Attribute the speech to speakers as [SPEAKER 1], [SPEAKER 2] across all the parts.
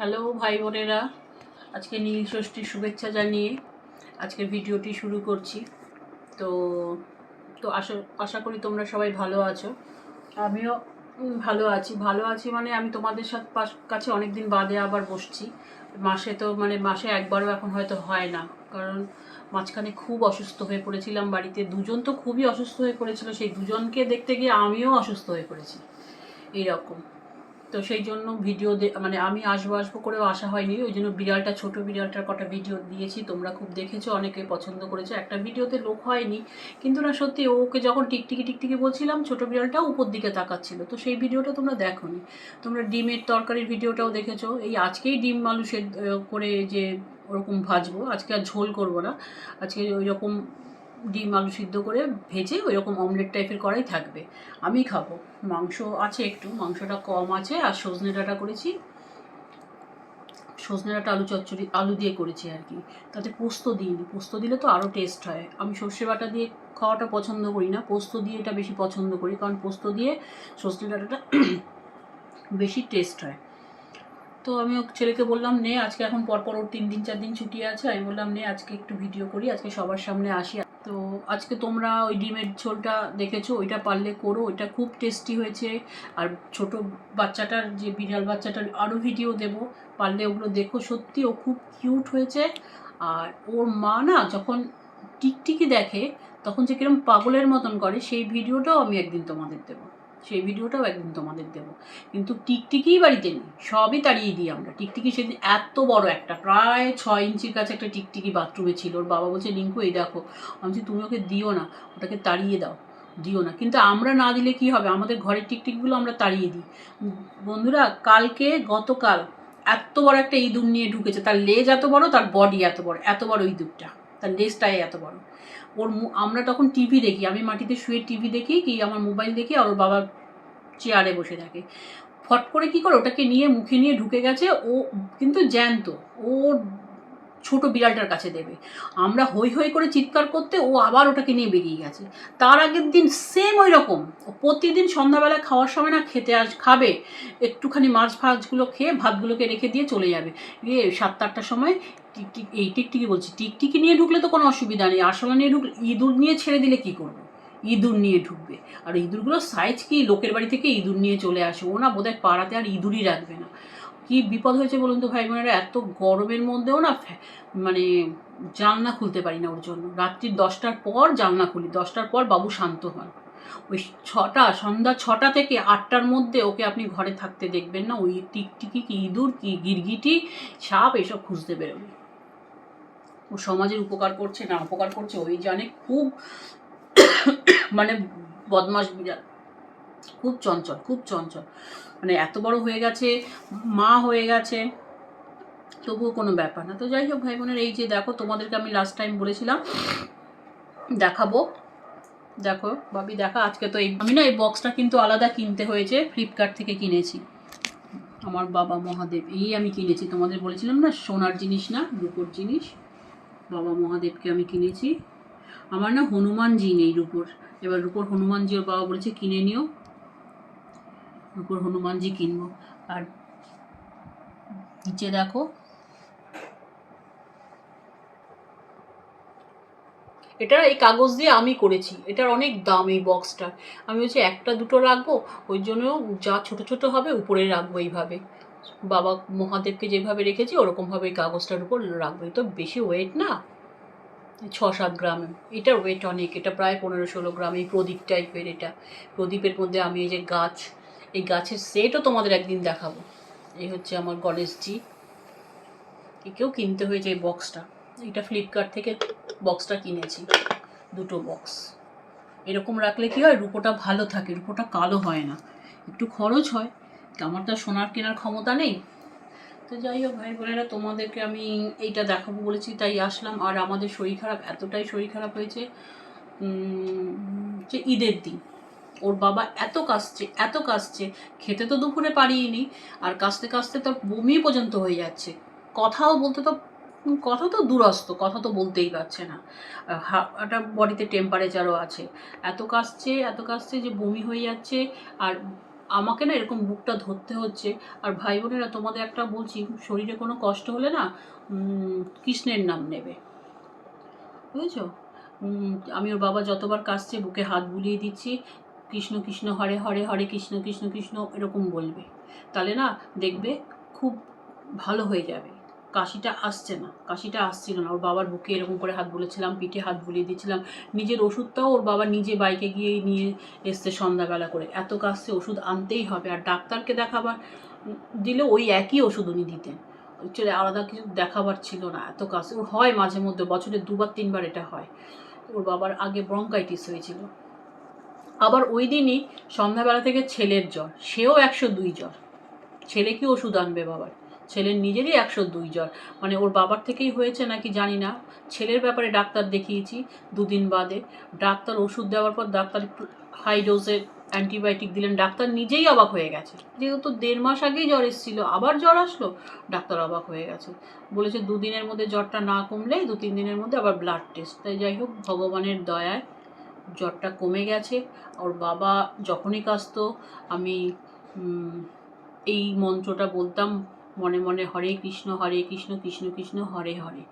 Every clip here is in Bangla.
[SPEAKER 1] হ্যালো ভাই বোনেরা, আজকে নীল ষষ্ঠীর শুভেচ্ছা জানিয়ে আজকে ভিডিওটি শুরু করছি। তো তো আশা আশা করি তোমরা সবাই ভালো আছো। আমিও ভালো আছি। ভালো আছি মানে আমি তোমাদের সাথে কাছে অনেক দিন বাদে আবার বসছি। মাসে তো মানে মাসে একবারও এখন হয়তো হয় না। কারণ মাঝখানে খুব অসুস্থ হয়ে পড়েছিলাম বাড়িতে। দুজন তো খুবই অসুস্থ হয়ে পড়েছিল। সেই দুজনকে দেখতে গিয়ে আমিও অসুস্থ হয়ে পড়েছি। এইরকম। তো সেই জন্য ভিডিও মানে আমি আসব আসব করেও আসা হয়নি। ওই জন্য বিড়ালটা, ছোট বিড়ালটার কটা ভিডিও দিয়েছি। তোমরা খুব দেখেছ, অনেকে পছন্দ করেছ। একটা ভিডিওতে লোক হয়নি। কিন্তু না, সত্যি ওকে যখন টিকটিকি টিকটিকি বলছিলাম, ছোট বিড়ালটাও উপর দিকে তাকাচ্ছিল। তো সেই ভিডিওটা তোমরা দেখোনি। তোমরা ডিমের তরকারির ভিডিওটাও দেখেছ। এই আজকেই ডিম মানুষের করে যে ওরকম ভাজবো, আজকে আর ঝোল করব না। আজকে ওই রকম ডিম আলু সিদ্ধ করে ভেজে ওই রকম অমলেট টাইপের করাই থাকবে। আমি খাব। মাংস আছে একটু, মাংসটা কম আছে, আর সজনে ডাঁটা করেছি। সজনে ডাঁটা, আলু চচ্চড়ি, আলু দিয়ে করেছি আর কি। তাতে পোস্ত দিইনি। পোস্ত দিলে তো আরও টেস্ট হয়। আমি সর্ষে বাটা দিয়ে খাওয়াটা পছন্দ করি না। পোস্ত দিয়ে এটা বেশি পছন্দ করি, কারণ পোস্ত দিয়ে সজনে ডাঁটাটা বেশি টেস্ট হয়। তো আমি ছেলেকে বললাম, নে, আজকে এখন পরপর ওর তিন দিন, চার দিন ছুটি আছে। আমি বললাম, নে, আজকে একটু ভিডিও করি। আজকে সবার সামনে আসি। তো আজকে তোমরা ওই ডিমের ঝোলটা দেখেছ, ওইটা পারলে করো, ওইটা খুব টেস্টি হয়েছে। আর ছোট বাচ্চাটার যে বিড়াল বাচ্চাটার আরও ভিডিও দেব, পারলে ওগুলো দেখো, সত্যি ও খুব কিউট হয়েছে। আর ওর মা না যখন টিকটিকি দেখে, তখন যে কিরম পাগলের মতন করে, সেই ভিডিওটাও আমি একদিন তোমাদের দেবো। সেই ভিডিওটাও একদিন তোমাদের দেবো। কিন্তু টিকটিকিই বাড়িতে নেই, সবই তাড়িয়ে দিই আমরা। টিকটিকি সেদিন এত বড় একটা, প্রায় ছয় ইঞ্চির কাছে একটা টিকটিকি বাথরুমে ছিল। ওর বাবা বলছে লিঙ্কু এই দেখো। আমি বলছি, তুমি ওকে দিও না, ওটাকে তাড়িয়ে দাও। দিও না। কিন্তু আমরা না দিলে কি হবে? আমাদের ঘরের টিকটিকগুলো আমরা তাড়িয়ে দিই। বন্ধুরা, কালকে গতকাল এত বড় একটা ইঁদুর নিয়ে ঢুকেছে। তার লেজ এত বড়, তার বডি এত বড় এত বড় ইঁদুরটা। তার লেজটাই এত বড়। ওর আমরা তখন টিভি দেখি। আমি মাটিতে শুয়ে টিভি দেখি কি আমার মোবাইল দেখি আর ওর বাবা চেয়ারে বসে থাকে। ফট করে কি করে ওটাকে নিয়ে মুখে নিয়ে ঢুকে গেছে। ও কিন্তু জ্যান্ত। ও ছোট বিড়ালটার কাছে দেবে। আমরা হই হই করে চিৎকার করতে ও আবার ওটাকে নিয়ে বেরিয়ে গেছে। তার আগের দিন সেম ওই রকম। ও প্রতিদিন সন্ধ্যাবেলা খাওয়ার সময় না খেতে আস, খাবে। একটুখানি মাছ ফাছগুলো খেয়ে ভাতগুলোকে রেখে দিয়ে চলে যাবে। গিয়ে সাতটা আটটার সময় টিকটিক এই টিকটিকি বলছি টিকটিকি নিয়ে ঢুকলে তো কোনো অসুবিধা নেই। আসলে নিয়ে ঢুকলে ইঁদুর নিয়ে ছেড়ে দিলে কি করবে? ইঁদুর নিয়ে ঢুকবে। আর ইঁদুরগুলোর সাইজ কি? লোকের বাড়ি থেকে ইঁদুর নিয়ে চলে আসে। ও না বোধহয় পাড়াতে আর ইঁদুরই রাখবে না। কি বিপদ হয়েছে বলুন তো ভাই বোনেরা এত গরমের মধ্যেও না মানে জানলা খুলতে পারি না ওর জন্য। রাত্রির দশটার পর জানলা খুলি, দশটার পর বাবু শান্ত হন। ওই ছটা, সন্ধ্যা ছটা থেকে আটটার মধ্যে ওকে আপনি ঘরে থাকতে দেখবেন না, ওই টিকটিকি, কি ইঁদুর, কি গিরগিটি, সাপ, এসব খুঁজতে বেরোবে। ও সমাজের উপকার করছে, না অপকার করছে, ওই জানে খুব মানে বদমাস বিড়াল। খুব চঞ্চল খুব চঞ্চল। মানে এত বড় হয়ে গেছে, মা হয়ে গেছে, তবুও কোনো ব্যাপার না। তো যাই হোক ভাই বোনের, এই যে দেখো, তোমাদেরকে আমি লাস্ট টাইম বলেছিলাম, দেখাবো। দেখো, ভাবি দেখা, আজকে তো এই আমি না এই বক্সটা কিন্তু আলাদা কিনতে হয়েছে ফ্লিপকার্ট থেকে কিনেছি। আমার বাবা মহাদেব, এই আমি কিনেছি। তোমাদের বলেছিলাম না, সোনার জিনিস না, রূপোর জিনিস। বাবা মহাদেবকে আমি কিনেছি। আমার না হনুমানজি নেই রূপোর। এবার রূপোর হনুমানজি ওর বাবা বলেছে, কিনে নিও। রূপোর হনুমানজি কিনবো। আর নিচে দেখো। এটা এই কাগজ দিয়ে আমি করেছি। এটার অনেক দাম এই বক্সটার আমি বলছি, একটা দুটো রাখব, ওই জন্য যা ছোট ছোট হবে উপরে রাখব এইভাবে। বাবা মহাদেবকে যেভাবে রেখেছি, ওরকমভাবে এই কাগজটার উপর রাখব। তো বেশি ওয়েট না। ছ সাত গ্রাম। এটার ওয়েট অনেক। এটা প্রায় পনেরো ষোলো গ্রাম। এই প্রদীপ টাইপের এটা। প্রদীপের মধ্যে আমি এই যে গাছ এই গাছের সেটও তোমাদের একদিন দেখাবো। এই হচ্ছে আমার গণেশজি একেও কিনতে হয়েছে এই বক্সটা এটা ফ্লিপকার্ট থেকে বক্সটা কিনেছি। দুটো বক্স এরকম রাখলে কি হয়, রূপোটা ভালো থাকে, রূপোটা কালো হয় না। একটু খরচ হয় আমার তো সোনার কেনার ক্ষমতা নেই। তো যাই হোক, ভাই বোনেরা, তোমাদেরকে আমি এইটা দেখাবো বলেছি, তাই আসলাম। আর আমাদের শরীর খারাপ, এতটাই শরীর খারাপ হয়েছে যে ঈদের দিন। ওর বাবা এত কাশছে এত কাশছে। খেতে তো দুপুরে পারিনি, আর কাশতে কাশতে তো বমি পর্যন্ত হয়ে যাচ্ছে। কথাও বলতে তো কথা তো দূরস্থ কথা তো বলতেই পারছে না। একটা বডিতে টেম্পারেচারও আছে। এত কাশছে এত কাশছে যে বমি হয়ে যাচ্ছে। আর আমাকে না এরকম বুকটা ধরতে হচ্ছে। আর ভাই বোনেরা, তোমাদের একটা বলছি, শরীরে কোনো কষ্ট হলে না কৃষ্ণের নাম নেবে। বুঝেছ? আমি ওর বাবা যতবার কাশছে, বুকে হাত বুলিয়ে দিচ্ছি। কৃষ্ণ কৃষ্ণ হরে হরে হরে কৃষ্ণ কৃষ্ণ কৃষ্ণ এরকম বলবে। তাহলে না দেখবে খুব ভালো হয়ে যাবে। কাশিটা আসছে না, কাশিটা আসছিল না। ওর বাবার বুকে এরকম করে হাত বলেছিলাম, পিঠে হাত বুলিয়ে দিচ্ছিলাম নিজের ওষুধটাও ওর বাবা নিজে বাইকে গিয়ে নিয়ে এসছে সন্ধ্যাবেলা করে। এত কাশছে ওষুধ আনতেই হবে। আর ডাক্তারকে দেখাবার, দিলে ওই একই ওষুধ উনি দিতেন। চলে আলাদা কিছু দেখাবার ছিল না, এত কাশি। ওর হয় মাঝে মধ্যে, বছরে দুবার, তিনবার এটা হয়। ওর বাবার আগে ব্রঙ্কাইটিস হয়েছিল। আবার ওই দিনই সন্ধ্যাবেলা থেকে ছেলের জ্বর, সেও একশো দুই জ্বর। ছেলে কি ওষুধ আনবে বাবার? ছেলের নিজেরই একশো দুই জ্বর। মানে ওর বাবার থেকেই হয়েছে নাকি জানি না। ছেলের ব্যাপারে ডাক্তার দেখিয়েছি দুদিন বাদে। ডাক্তার ওষুধ দেওয়ার পর ডাক্তার হাই ডোজের অ্যান্টিবায়োটিক দিলেন। ডাক্তার নিজেই অবাক হয়ে গেছে। যেহেতু দেড় মাস আগেই জ্বর এসেছিল, আবার জ্বর আসলো, ডাক্তার অবাক হয়ে গেছে। বলেছে দুদিনের মধ্যে জ্বরটা না কমলেই দু তিন দিনের মধ্যে আবার ব্লাড টেস্ট তাই যাই হোক, ভগবানের দয়ায় জ্বরটা কমে গেছে। ওর বাবা যখনই কাশতো আমি এই মন্ত্রটা বলতাম মনে মনে, হরে কৃষ্ণ হরে কৃষ্ণ কৃষ্ণ কৃষ্ণ, হরে হরে।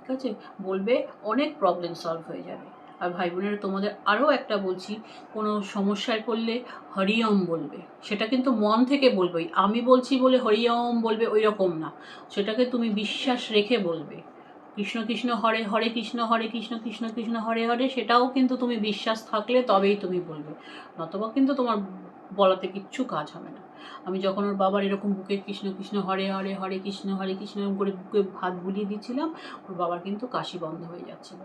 [SPEAKER 1] ঠিক আছে? বলবে, অনেক প্রবলেম সলভ হয়ে যাবে। আর ভাই বোনেরা তোমাদের আরও একটা বলছি, কোনো সমস্যায় পড়লে হরিওম বলবে। সেটা কিন্তু মন থেকে বলবেই। আমি বলছি বলে হরিওম বলবে ওই রকম না। সেটাকে তুমি বিশ্বাস রেখে বলবে। কৃষ্ণ কৃষ্ণ হরে হরে কৃষ্ণ হরে কৃষ্ণ কৃষ্ণ কৃষ্ণ হরে হরে সেটাও কিন্তু তুমি বিশ্বাস থাকলে তবেই তুমি বলবে। নতবা কিন্তু তোমার বলাতে কিচ্ছু কাজ হবে না। আমি যখন ওর বাবার এরকম বুকে কৃষ্ণ কৃষ্ণ হরে হরে হরে কৃষ্ণ হরে কৃষ্ণ এরকম করে বুকে ভাত বুলিয়ে দিচ্ছিলাম, ওর বাবার কিন্তু কাশি বন্ধ হয়ে যাচ্ছিল।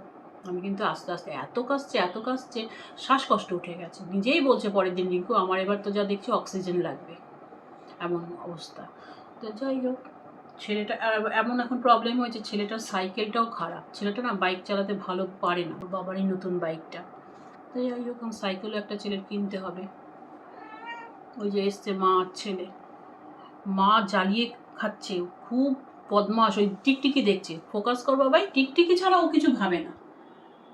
[SPEAKER 1] আমি কিন্তু আস্তে আস্তে এত কাশছে এত কাশছে, শ্বাসকষ্ট উঠে গেছে। নিজেই বলছে পরের দিন, রিঙ্কু, আমার এবার তো যা দেখছি, অক্সিজেন লাগবে। এমন অবস্থা। তো যাই হোক ছেলেটা এমন এখন প্রবলেম হয়েছে, ছেলেটার সাইকেলটাও খারাপ। ছেলেটা না বাইক চালাতে ভালো পারে না। বাবারই নতুন বাইকটা তো যাই হোক সাইকেলও একটা ছেলের কিনতে হবে। ওই যে এসছে মা ছেলে। মা জ্বালিয়ে খাচ্ছে খুব বদমাস ওই টিকটিকি দেখছে। ফোকাস কর বাবাই, টিকটিকি ছাড়া ও কিছু ভাবে না।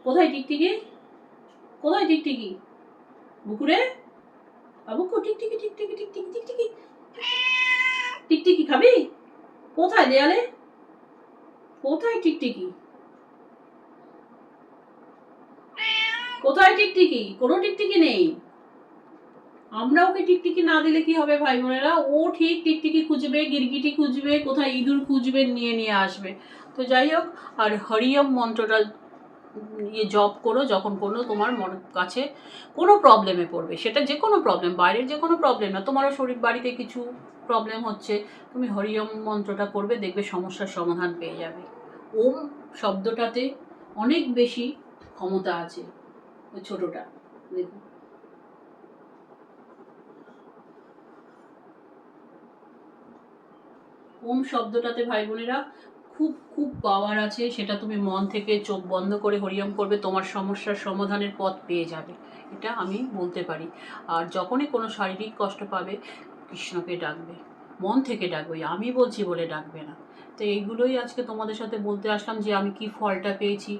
[SPEAKER 1] কোথায় টিকটিকি? কোথায় টিকটিকি? বুকুরে? বাবুকু টিকটিকি টিকটিকি টিকটিকি টিকটিকি? টিকটিকি খাবি? কোথায় দেয়ালে? কোথায় টিকটিকি? কোথায় টিকটিকি? কোনো টিকটিকি নেই। আমরা ওকে টিকটিকি না দিলে কি হবে ভাই বোনেরা? ও ঠিক টিকটিকি খুঁজবে, গিরগিটি খুঁজবে, কোথায় ইঁদুর খুঁজবে নিয়ে নিয়ে আসবে। তো যাই হোক, আর হরিয়ম মন্ত্রটা ইয়ে জব করো যখন কোনো তোমার মনের কাছে কোনো প্রবলেমে পড়বে। সেটা যে কোনো প্রবলেম বাইরের যে কোনো প্রবলেম না, তোমারও শরীর বাড়িতে কিছু প্রবলেম হচ্ছে, তুমি হরিয়ম মন্ত্রটা করবে, দেখবে সমস্যার সমাধান পেয়ে যাবে। ওম শব্দটাতে অনেক বেশি ক্ষমতা আছে ওই ছোটোটা, দেখুন। ওম শব্দটাতে ভাই বোনেরা খুব খুব পাওয়ার আছে, সেটা তুমি মন থেকে চোখ বন্ধ করে হরিয়ম করবে, তোমার সমস্যার সমাধানের পথ পেয়ে যাবে। এটা আমি বলতে পারি। আর যখনই কোনো শারীরিক কষ্ট পাবে, কৃষ্ণকে ডাকবে। মন থেকে ডাকবে আমি বলছি বলে ডাকবে না। তো এইগুলোই আজকে তোমাদের সাথে বলতে আসলাম যে আমি কি ফলটা পেয়েছি।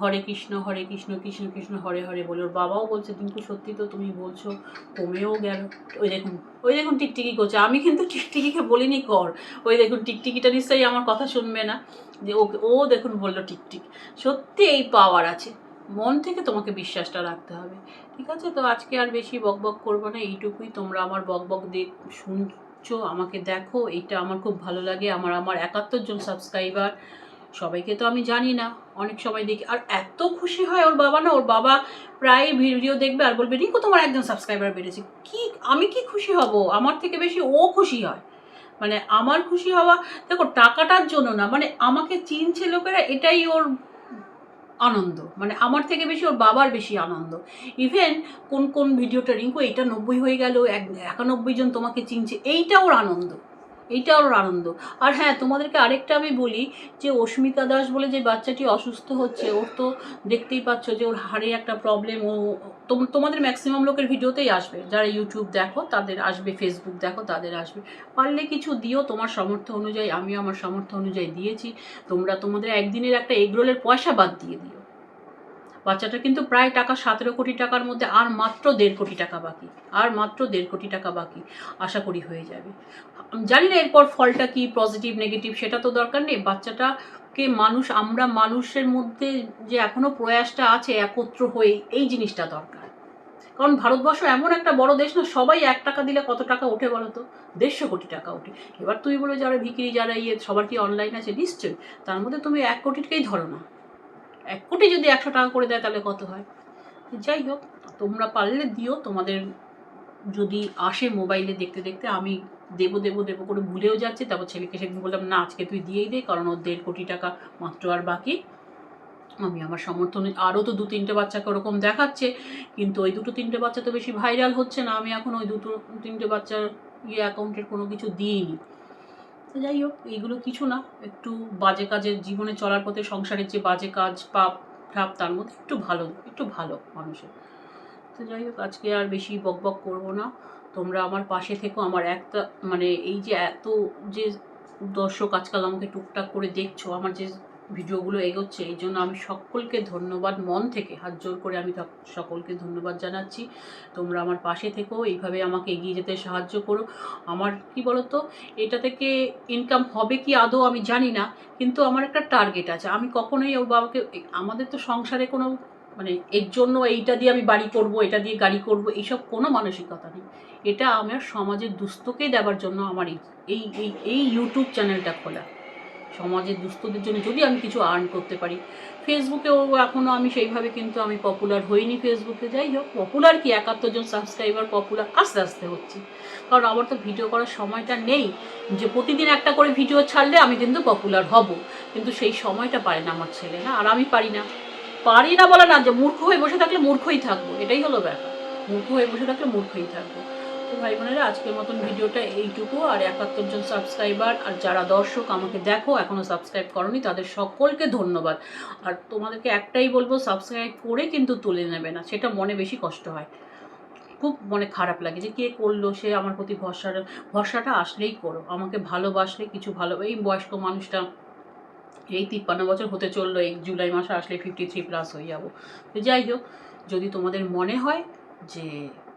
[SPEAKER 1] হরে কৃষ্ণ হরে কৃষ্ণ কৃষ্ণ কৃষ্ণ, হরে হরে বলে। ওর বাবাও বলছে কিন্তু সত্যি তো তুমি বলছো, কমেও গেল। ওই দেখুন ওই দেখুন টিকটিকি করছে। আমি কিন্তু টিকটিকিকে বলিনি, কর। ওই দেখুন, টিকটিকিটা নিশ্চয়ই আমার কথা শুনবে না। যে ও ও দেখুন বলল, টিকটিক, সত্যি এই পাওয়ার আছে। মন থেকে তোমাকে বিশ্বাসটা রাখতে হবে। ঠিক আছে? তো আজকে আর বেশি বক বক করব না। এইটুকুই তোমরা আমার বক বক দেখ শুনছো আমাকে দেখো, এটা আমার খুব ভালো লাগে, আমার আমার একাত্তর জন সাবস্ক্রাইবার সবাইকে তো আমি জানি না, অনেক সময় দেখি, আর এত খুশি হয় ওর বাবা না, ওর বাবা প্রায় ভিডিও দেখবে আর বলবে, রিঙ্কু, তোমার একজন সাবস্ক্রাইবার বেড়েছে। কি, আমি কি খুশি হব? আমার থেকে বেশি ও খুশি হয়। মানে আমার খুশি হওয়া, দেখো, টাকাটার জন্য না মানে আমাকে চিনছে লোকেরা, এটাই ওর আনন্দ। মানে আমার থেকে বেশি ওর বাবার বেশি আনন্দ। ইভেন কোন কোন ভিডিওটা রিঙ্কু, এইটা নব্বই হয়ে গেল, এক, একানব্বই জন তোমাকে চিনছে, এইটা ওর আনন্দ। এইটা ওর আনন্দ। আর হ্যাঁ তোমাদেরকে আরেকটা আমি বলি যে অস্মিতা দাস বলে যে বাচ্চাটি অসুস্থ হচ্ছে, ওর তো দেখতেই পাচ্ছ যে ওর হাড়ে একটা প্রবলেম ও তোম- তোমাদের ম্যাক্সিমাম লোকের ভিডিওতেই আসবে। যারা ইউটিউব দেখো, তাদের আসবে ফেসবুক দেখো, তাদের আসবে। পারলে কিছু দিও, তোমার সামর্থ্য অনুযায়ী, আমিও আমার সামর্থ্য অনুযায়ী দিয়েছি। তোমরা তোমাদের একদিনের একটা এগরোলের পয়সা বাদ দিয়ে দিও। বাচ্চাটা কিন্তু প্রায় টাকা সতেরো কোটি টাকার মধ্যে আর মাত্র দেড় কোটি টাকা বাকি, আর মাত্র দেড় কোটি টাকা বাকি, আশা করি হয়ে যাবে। জানি না এরপর ফলটা কি পজিটিভ নেগেটিভ সেটা তো দরকার নেই। বাচ্চাটাকে মানুষ, আমরা মানুষের মধ্যে যে এখনও প্রয়াসটা আছে, একত্র হয়ে এই জিনিসটা দরকার। কারণ ভারতবর্ষ এমন একটা বড় দেশ না, সবাই এক টাকা দিলে কত টাকা ওঠে বলো তো? দেড়শো কোটি টাকা ওঠে। এবার তুমি বলো, যারা ভিকিরি, যারা ইয়ে সবার কি অনলাইন আছে? নিশ্চয়ই। তার মধ্যে তুমি এক কোটিটাকেই ধরো না। এক কোটি যদি একশো টাকা করে দেয় তাহলে কত হয়? যাই হোক, তোমরা পারলে দিও, তোমাদের যদি আসে মোবাইলে দেখতে দেখতে, আমি দেবো দেবো দেবো করে ভুলেও যাচ্ছি, তারপর ছেলেকে সেদিন বললাম, না, আজকে তুই দিয়েই দে, কারণ ওর দেড় কোটি টাকা মাত্র আর বাকি। আমি আমার সমর্থনে আরও তো দু তিনটে বাচ্চাকে ওরকম দেখাচ্ছে, কিন্তু ওই দুটো তিনটে বাচ্চা তো বেশি ভাইরাল হচ্ছে না। আমি এখন ওই দুটো, তিনটে বাচ্চার ইয়ে অ্যাকাউন্টের কোনো কিছু দিইনি। তো যাই হোক এইগুলো কিছু না, একটু বাজে কাজের জীবনে চলার পথে সংসারের যে বাজে কাজ, পাপ ঠাপ তার মধ্যে একটু ভালো একটু ভালো মানুষের। তো যাই হোক, আজকে আর বেশি বক বক করব না। তোমরা আমার পাশে থেকো, আমার একটা মানে এই যে এত যে দর্শক আজকাল আমাকে টুকটাক করে দেখছ, আমার যে ভিডিওগুলো এগোচ্ছে, এই জন্য আমি সকলকে ধন্যবাদ। মন থেকে হাত জোর করে আমি সকলকে ধন্যবাদ জানাচ্ছি। তোমরা আমার পাশে থেকো, এইভাবে আমাকে এগিয়ে যেতে সাহায্য করো। আমার, কি বলতো, এটা থেকে ইনকাম হবে কি আদৌ আমি জানি না, কিন্তু আমার একটা টার্গেট আছে। আমি কখনোই ওর বাবাকে, আমাদের তো সংসারে কোনো মানে এর জন্য এইটা দিয়ে আমি বাড়ি করব, এটা দিয়ে গাড়ি করব, এইসব কোনো মানসিকতা নেই। এটা আমার সমাজের দুস্থকে দেওয়ার জন্য আমার এই এই এই ইউটিউব চ্যানেলটা খোলা। সমাজের দুস্থদের জন্য যদি আমি কিছু আর্ন করতে পারি। ফেসবুকেও এখনও আমি সেইভাবে কিন্তু আমি পপুলার হইনি ফেসবুকে যাই হোক পপুলার কি? একাত্তর জন সাবস্ক্রাইবার পপুলার আস্তে আস্তে হচ্ছে। কারণ আমার তো ভিডিও করার সময়টা নেই যে প্রতিদিন একটা করে ভিডিও ছাড়লে আমি কিন্তু পপুলার হব। কিন্তু সেই সময়টা পারে না আমার ছেলে, না? আর আমি পারি না। পারি না বলে না যে মূর্খ হয়ে বসে থাকলে মূর্খই থাকব। এটাই হলো ব্যাপার। মূর্খ হয়ে বসে থাকলে মূর্খই থাকব। তো ভাই বোনেরা, আজকের মতন ভিডিওটা এইটুকু। আর একাত্তর জন সাবস্ক্রাইবার আর যারা দর্শক আমাকে দেখো এখনও সাবস্ক্রাইব করনি, তাদের সকলকে ধন্যবাদ। আর তোমাদেরকে একটাই বলব সাবস্ক্রাইব করে কিন্তু তুলে নেবে না, সেটা মনে বেশি কষ্ট হয়। খুব মনে খারাপ লাগে যে কে করল, সে আমার প্রতি ভরসাটা ভরসাটা আসলেই করো। আমাকে ভালোবাসলে কিছু ভালো, এই বয়স্ক মানুষটা, এই তিপ্পান্ন বছর হতে চলল, এই জুলাই মাসে আসলে ফিফটি থ্রি প্লাস হয়ে যাব। যাই হোক, যদি তোমাদের মনে হয় যে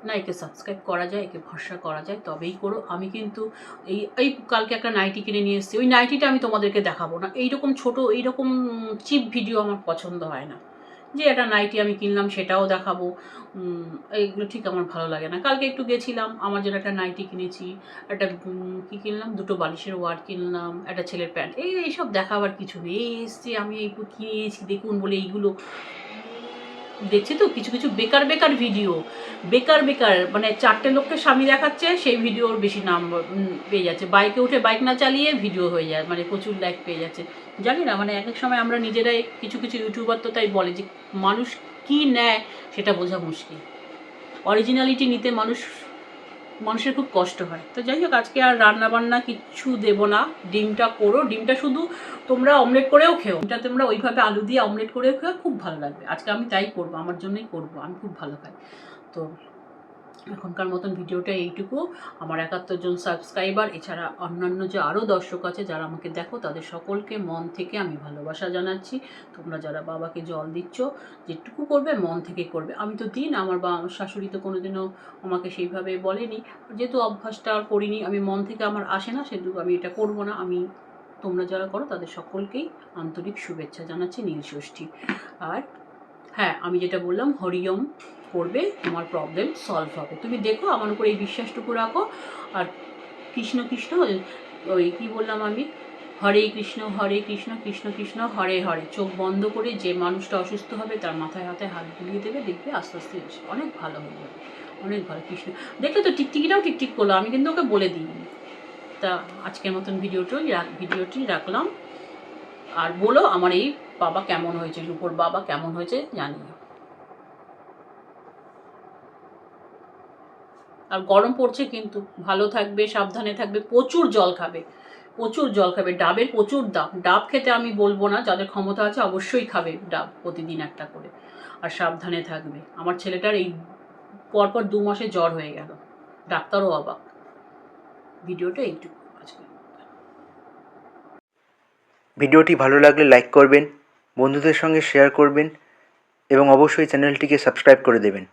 [SPEAKER 1] না, একে সাবস্ক্রাইব করা যায়, একে ভরসা করা যায়, তবেই করো। আমি কিন্তু এই এই কালকে একটা নাইটি কিনে নিয়ে এসেছি। ওই নাইটিটা আমি তোমাদেরকে দেখাবো না। এইরকম ছোট, এইরকম চিপ ভিডিও আমার পছন্দ হয় না। যে একটা নাইটি আমি কিনলাম, সেটাও দেখাবো। এইগুলো ঠিক আমার ভালো লাগে না। কালকে একটু গেছিলাম, আমার জন্য একটা নাইটি কিনেছি। একটা কি কিনলাম? দুটো বালিশের ওয়ার কিনলাম, একটা ছেলের প্যান্ট। এই, এইসব দেখাবার কিছু নেই। এসছি, আমি এই কিনেছি, দেখুন বলে এইগুলো দেখছি তো, কিছু কিছু বেকার বেকার ভিডিও বেকার বেকার মানে চারটে লোককে স্বামী দেখাচ্ছে, সেই ভিডিওর বেশি নাম পেয়ে যাচ্ছে। বাইকে উঠে বাইক না চালিয়ে ভিডিও হয়ে যায় মানে প্রচুর লাইক পেয়ে যাচ্ছে। জানি না মানে এক এক সময় আমরা নিজেরাই কিছু কিছু ইউটিউবার তো তাই বলে যে মানুষ কি নেয়, সেটা বোঝা মুশকিল। অরিজিনালিটি নিতে মানুষ মানুষের খুব কষ্ট হয়। তো যাই হোক, আজকে আর রান্না বান্না কিচ্ছু দেব না। ডিমটা করো। ডিমটা শুধু তোমরা অমলেট করেও খেও। ডিমটা তোমরা ওইভাবে আলু দিয়ে অমলেট করেও খেও, খুব ভালো লাগবে। আজকে আমি তাই করব, আমার জন্যই করব। আমি খুব ভালো খাই। তো এখনকার মতন ভিডিওটা এইটুকু। আমার একাত্তর জন সাবস্ক্রাইবার এছাড়া অন্যান্য যে আরও দর্শক আছে যারা আমাকে দেখো, তাদের সকলকে মন থেকে আমি ভালোবাসা জানাচ্ছি। তোমরা যারা বাবাকে জল দিচ্ছ, যেটুকু করবে মন থেকে করবে। আমি তো দিন আমার বা আমার শাশুড়ি তো কোনোদিনও আমাকে সেইভাবে বলেনি। যেহেতু অভ্যাসটা আর করিনি, আমি মন থেকে আমার আসে না সেহেতু আমি এটা করব না। আমি, তোমরা যারা করো, তাদের সকলকেই আন্তরিক শুভেচ্ছা জানাচ্ছি নীল ষষ্ঠী। আর হ্যাঁ আমি যেটা বললাম, হরিওম। করবে, তোমার প্রবলেম সলভ হবে। তুমি দেখো আমার উপর এই বিশ্বাসটুকু রাখো। আর কৃষ্ণ কৃষ্ণ, ওই কি বললাম আমি? হরে কৃষ্ণ হরে কৃষ্ণ কৃষ্ণ কৃষ্ণ, হরে হরে। চোখ বন্ধ করে যে মানুষটা অসুস্থ হবে, তার মাথায় হাতে হাত বুলিয়ে দেবে, দেখবে আস্তে আস্তে অনেক ভালো হয়ে যাবে। অনেক ভালো কৃষ্ণ। দেখলে তো টিকটিকিটাও টিকটিক করল, আমি কিন্তু ওকে বলে দিইনি। তা আজকের মতন ভিডিওটি রাখ- ভিডিওটি রাখলাম। আর বলো আমার এই বাবা কেমন হয়েছে, রূপোর বাবা কেমন হয়েছে জানিও। আর গরম পড়ছে কিন্তু, ভালো থাকবে, সাবধানে থাকবে, প্রচুর জল খাবে, প্রচুর জল খাবে, ডাবের প্রচুর দাম, ডাব খেতে আমি বলব না, যাদের ক্ষমতা আছে অবশ্যই খাবে ডাব প্রতিদিন একটা করে, আর সাবধানে থাকবে, আমার ছেলেটার এই পরপর দু মাসে জ্বর হয়ে গেল, ডাক্তারও অবাক, ভিডিওটা এইটুকু
[SPEAKER 2] ভিডিওটি ভালো লাগলে লাইক করবেন, বন্ধুদের সঙ্গে শেয়ার করবেন, এবং অবশ্যই চ্যানেলটিকে সাবস্ক্রাইব করে দেবেন।